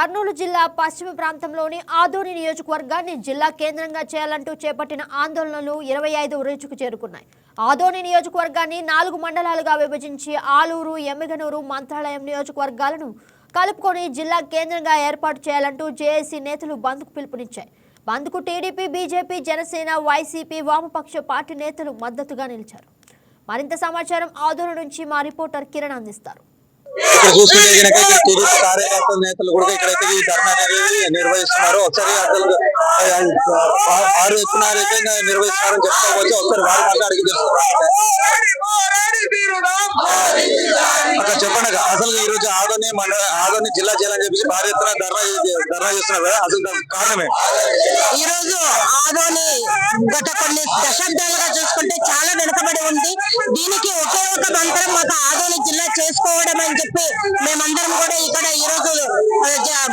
కర్నూలు జిల్లా పశ్చిమ ప్రాంతంలోని ఆదోని నియోజకవర్గాన్ని జిల్లా కేంద్రంగా చేయాలంటూ చేపట్టిన ఆందోళనలు ఇరవై ఐదు రేచుకు చేరుకున్నాయి. ఆదోని నియోజకవర్గాన్ని నాలుగు మండలాలుగా విభజించి ఆలూరు ఎమ్మిగనూరు మంత్రాలయం నియోజకవర్గాలను కలుపుకొని జిల్లా కేంద్రంగా ఏర్పాటు చేయాలంటూ జేఏసీ నేతలు బంద్కు పిలుపునిచ్చాయి. బంద్కు టీడీపీ బీజేపీ జనసేన వైసీపీ వామపక్ష పార్టీ నేతలు మద్దతుగా నిలిచారు. మరింత సమాచారం ఆదోని నుంచి మా రిపోర్టర్ కిరణ్ అందిస్తారు. ఇక్కడ చూసుకుంటే కనుక ఇక్కడ టీడీపీ కార్యకర్తల నేతలు కూడా ఇక్కడైతే ఈ ధర్నా అనేది నిర్వహిస్తున్నారు. ఒకసారి అసలు ఆరు ఎత్తున అయితే నిర్వహిస్తున్నారని చెప్పుకోవచ్చు ఒకసారి వారి మాట అడిగి. అక్కడ చెప్పండి అసలు ఈ రోజు ఆదోని మండల ఆదోని జిల్లా చేయాలని చెప్పేసి భారీ ఎత్తున ధర్నా ధర్నా చేస్తున్నారు కదా అసలు కారణమే ఈ రోజు ఆదోని గత కొన్ని దశాబ్దాలుగా చూసుకుంటే చాలా వెనుకబడి ఉంది. దీనికి ఒకే ఒక ఆదోని జిల్లా చేసుకోవడం అని చెప్పి మేమందరం కూడా ఇక్కడ ఈ రోజు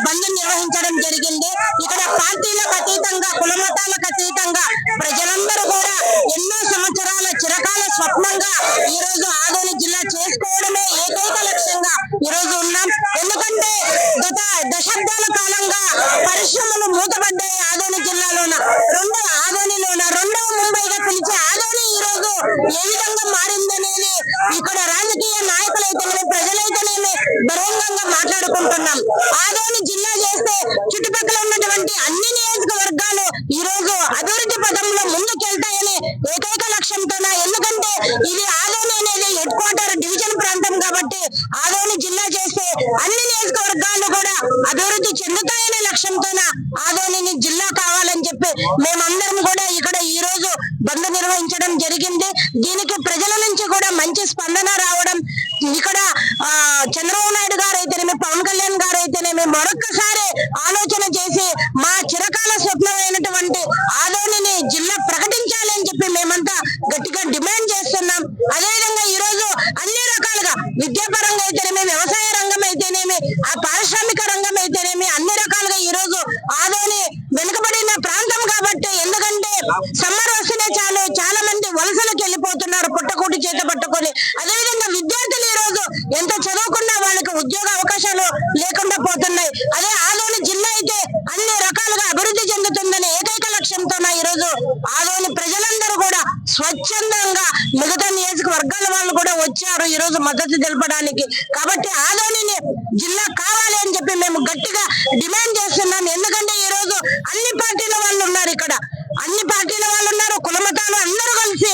బంద్ నిర్వహించడం జరిగింది. ఇక్కడ పార్టీలకు అతీతంగా కులమతాలకు అతీతంగా ప్రజలందరూ కూడా ఎన్నో సంవత్సరాల చిరకాల స్వప్నంగా ఈ రోజు ఆదోని జిల్లా చేసుకోవడమే ఏకైక లక్ష్యంగా ఈ రోజు ఉన్నాం. ఎందుకంటే గత దశాబ్దాల కాలంగా పరిశ్రమలు మూతపడ్డాయి ఆదోని జిల్లాలోన. రెండవ ఆదోనిలోన రెండవ ముంబైగా పిలిచే ఆదోని ఈ రోజు ఏ విధంగా మారిందనేది ఇక్కడ రాజకీయ నాయకులైతేనేమి ప్రజలైతేనేమి బహిరంగంగా మాట్లాడుకుంటున్నాం. ఆదోని జిల్లా చేస్తే చుట్టుపక్కల ఉన్నటువంటి అన్ని నియోజకవర్గాలు ఈ రోజు అభివృద్ధి పదంలో ముందుకెళ్తాయని ఏకైక లక్ష్యంతోన? ఎందుకంటే ఇది ఆదోని అనేది హెడ్ క్వార్టర్ డివిజన్ ప్రాంతం కాబట్టి ఆదోని జిల్లా చేస్తే అన్ని నియోజకవర్గాలు కూడా అభివృద్ధి చెందుతాయనే లక్ష్యంతోన ఆదోని జిల్లా కావాలని చెప్పి మేమందరం కూడా ఇక్కడ ఈ రోజు బంద్ నిర్వహించడం జరిగింది. దీనికి ప్రజల నుంచి కూడా మంచి స్పందన ఇక్కడ ఆ, చంద్రబాబు నాయుడు గారు అయితేనేమి పవన్ కళ్యాణ్ గారు అయితేనేమి మరొక్కసారి ఆలోచన చేసి మా చిరకాల స్వప్నమైనటువంటి ఆదోనిని జిల్లా ప్రకటించాలి అని చెప్పి మేమంతా గట్టిగా డిమాండ్ చేస్తున్నాం. అదేవిధంగా ఈ రోజు అన్ని రకాలుగా విద్యాపరంగా అయితేనేమి వ్యవసాయ రంగం అయితేనేమి ఆ పారిశ్రామిక రంగం అయితేనేమి అన్ని రకాలుగా ఈ రోజు ఆదోని వెనుకబడిన ప్రాంతం కాబట్టి ఎందుకంటే సమ్మర్ వస్తేనే చాలు చాలా ఎంత చదువుకున్నా వాళ్ళకి ఉద్యోగ అవకాశాలు లేకుండా పోతున్నాయి. అదే ఆదోని జిల్లా అయితే అన్ని రకాలుగా అభివృద్ధి చెందుతుందనే ఏకైక లక్ష్యంతో ఈ రోజు ఆదోని ప్రజలందరూ కూడా స్వచ్ఛందంగా మిగతా నియోజకవర్గాల వాళ్ళు కూడా వచ్చారు ఈ రోజు మద్దతు తెలపడానికి. కాబట్టి ఆదోనిని జిల్లా కావాలి అని చెప్పి మేము గట్టిగా డిమాండ్ చేస్తున్నాం. ఎందుకంటే ఈ రోజు అన్ని పార్టీల వాళ్ళు ఉన్నారు ఇక్కడ. అన్ని పార్టీల వాళ్ళు ఉన్నారు. కులమతాలు అందరూ కలిసి